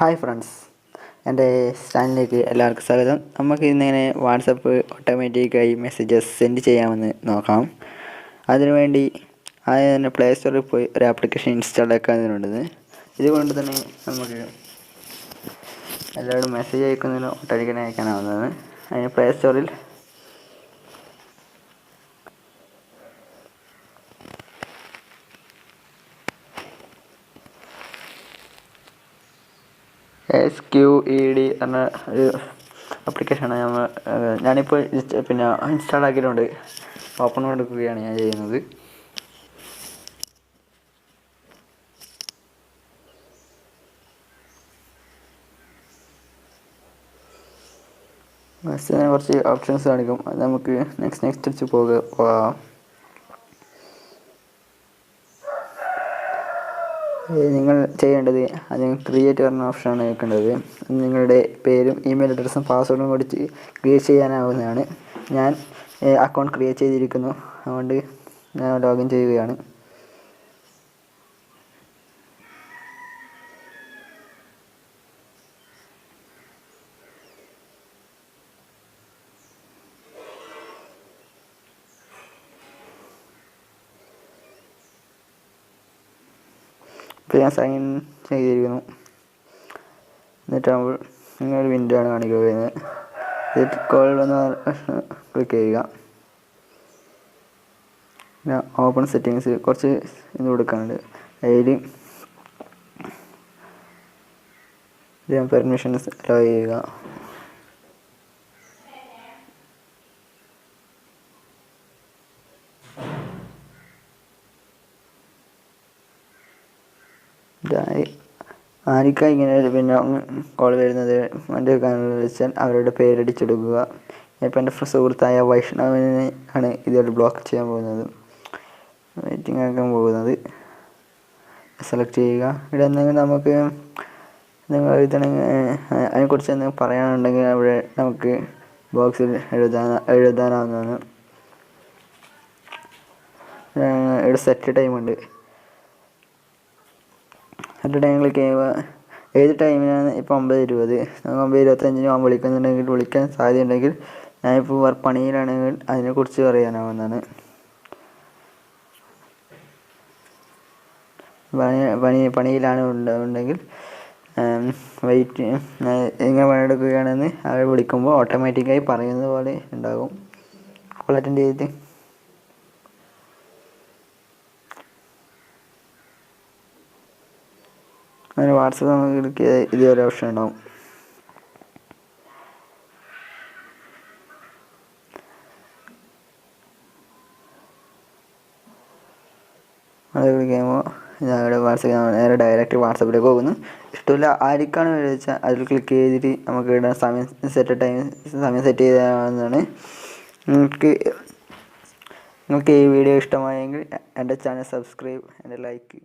Hi friends എന്റെ ചാനലിലേക്ക് എല്ലാവർക്കും സ്വാഗതം. നമുക്ക് ഇന്നിങ്ങനെ വാട്സപ്പ് ഓട്ടോമാറ്റിക്കായി മെസ്സേജസ് സെൻഡ് ചെയ്യാമെന്ന് നോക്കാം. അതിനുവേണ്ടി ആദ്യം തന്നെ പ്ലേ സ്റ്റോറിൽ പോയി ഒരു ആപ്ലിക്കേഷൻ ഇൻസ്റ്റാൾ ആക്കാതിനുണ്ടത് ഇതുകൊണ്ട് തന്നെ നമുക്ക് എല്ലാവരും മെസ്സേജ് അയക്കുന്നതിന് ഓട്ടോമാറ്റിക്കായി അയക്കാനാവുന്നതാണ് അതിന് പ്ലേ സ്റ്റോറിൽ എസ് ക്യു ഇ ഡി എന്ന ഒരു ആപ്ലിക്കേഷനാണ് ഞാൻ ഞാനിപ്പോൾ പിന്നെ ഇൻസ്റ്റാൾ ആക്കിയിട്ടുണ്ട്. ഓപ്പൺ കൊടുക്കുകയാണ് ഞാൻ ചെയ്യുന്നത്. കുറച്ച് ഓപ്ഷൻസ് കാണിക്കും. അത് നമുക്ക് നെക്സ്റ്റ് നെക്സ്റ്റ് അടിച്ച് പോകാം. നിങ്ങൾ ചെയ്യേണ്ടത് അതിന് ക്രിയേറ്റ് പറഞ്ഞ ഓപ്ഷനാണ് വെക്കേണ്ടത്. നിങ്ങളുടെ പേരും ഇമെയിൽ അഡ്രസ്സും പാസ്വേഡും കൊടുത്ത് ക്രിയേറ്റ് ചെയ്യാനാവുന്നതാണ്. ഞാൻ അക്കൗണ്ട് ക്രിയേറ്റ് ചെയ്തിരിക്കുന്നു. അതുകൊണ്ട് ഞാൻ ലോഗിൻ ചെയ്യുകയാണ്. ഇപ്പോൾ ഞാൻ സൈൻ ചെയ്തിരിക്കുന്നു. എന്നിട്ടാകുമ്പോൾ ഒരു വിൻഡോ ആണ് കാണിക്കുക ഇത് കോൾ വന്ന് ക്ലിക്ക് ചെയ്യുക. പിന്നെ ഓപ്പൺ സെറ്റിങ്സ് കുറച്ച് ഇത് കൊടുക്കാനുണ്ട്. അതിൽ പെർമിഷൻസ് അലോ ചെയ്യുക. ആർക്കാണ് ഇങ്ങനെ പിന്നെ കോൾ വരുന്നത്? എന്റെ വെച്ചാൽ അവരുടെ പേരടിച്ചെടുക്കുക. ഇപ്പം എന്റെ സുഹൃത്തായ വൈഷ്ണവിനെ ആണ് ഇതുവരെ ബ്ലോക്ക് ചെയ്യാൻ പോകുന്നത്. വെയിറ്റിംഗ് ആക്കാൻ പോകുന്നത്. സെലക്ട് ചെയ്യുക. ഇവിടെ എന്തെങ്കിലും നമുക്ക് നിങ്ങൾ എഴുതണമെങ്കിൽ അതിനെക്കുറിച്ച് എന്തെങ്കിലും പറയാനുണ്ടെങ്കിൽ അവിടെ നമുക്ക് ബോക്സിൽ എഴുതാൻ എഴുതാനാവുന്നതാണ്. ഇവിടെ സെറ്റ് ടൈമുണ്ട് സെറ്റ് ടൈം ക്ലിക്ക് ചെയ്യുക ഏത് ടൈമിനാണ് ഇപ്പോൾ ഒമ്പത് ഇരുപത്? നമുക്ക് ഒമ്പത് ഇരുപത്തഞ്ചിന് പോകാൻ വിളിക്കുന്നുണ്ടെങ്കിൽ വിളിക്കാൻ സാധ്യതയുണ്ടെങ്കിൽ ഞാനിപ്പോൾ പണിയിലാണെങ്കിൽ അതിനെക്കുറിച്ച് പറയാനാവുന്നതാണ്. പണി പണി പണിയിലാണ് ഉണ്ടെങ്കിൽ വെയിറ്റ് ഇങ്ങനെ പണിയെടുക്കുകയാണെന്ന് അവരെ വിളിക്കുമ്പോൾ ഓട്ടോമാറ്റിക്കായി പറയുന്നത് പോലെ ഉണ്ടാകും. കോൾ അറ്റൻഡ് ചെയ്തിട്ട്. അങ്ങനെ വാട്സപ്പ് നമുക്ക് ക്ലിക്ക് ചെയ്താൽ ഇതുവരെ ഓപ്ഷൻ ഉണ്ടാവും. അത് ക്ലിക്ക് ചെയ്യുമ്പോൾ ഞങ്ങളുടെ വാട്സപ്പ് നേരെ ഡയറക്റ്റ് വാട്സപ്പിലേക്ക് പോകുന്നു. ഇഷ്ടമില്ല ആർക്കാണ് വെച്ചാൽ അതിൽ ക്ലിക്ക് ചെയ്തിട്ട് നമുക്ക് ഇടാൻ സമയം സെറ്റ് ടൈം സമയം സെറ്റ് ചെയ്താണെന്നാണ്. നിങ്ങൾക്ക് നിങ്ങൾക്ക് ഈ വീഡിയോ ഇഷ്ടമായെങ്കിൽ എന്റെ ചാനൽ സബ്സ്ക്രൈബ് എന്റെ ലൈക്ക്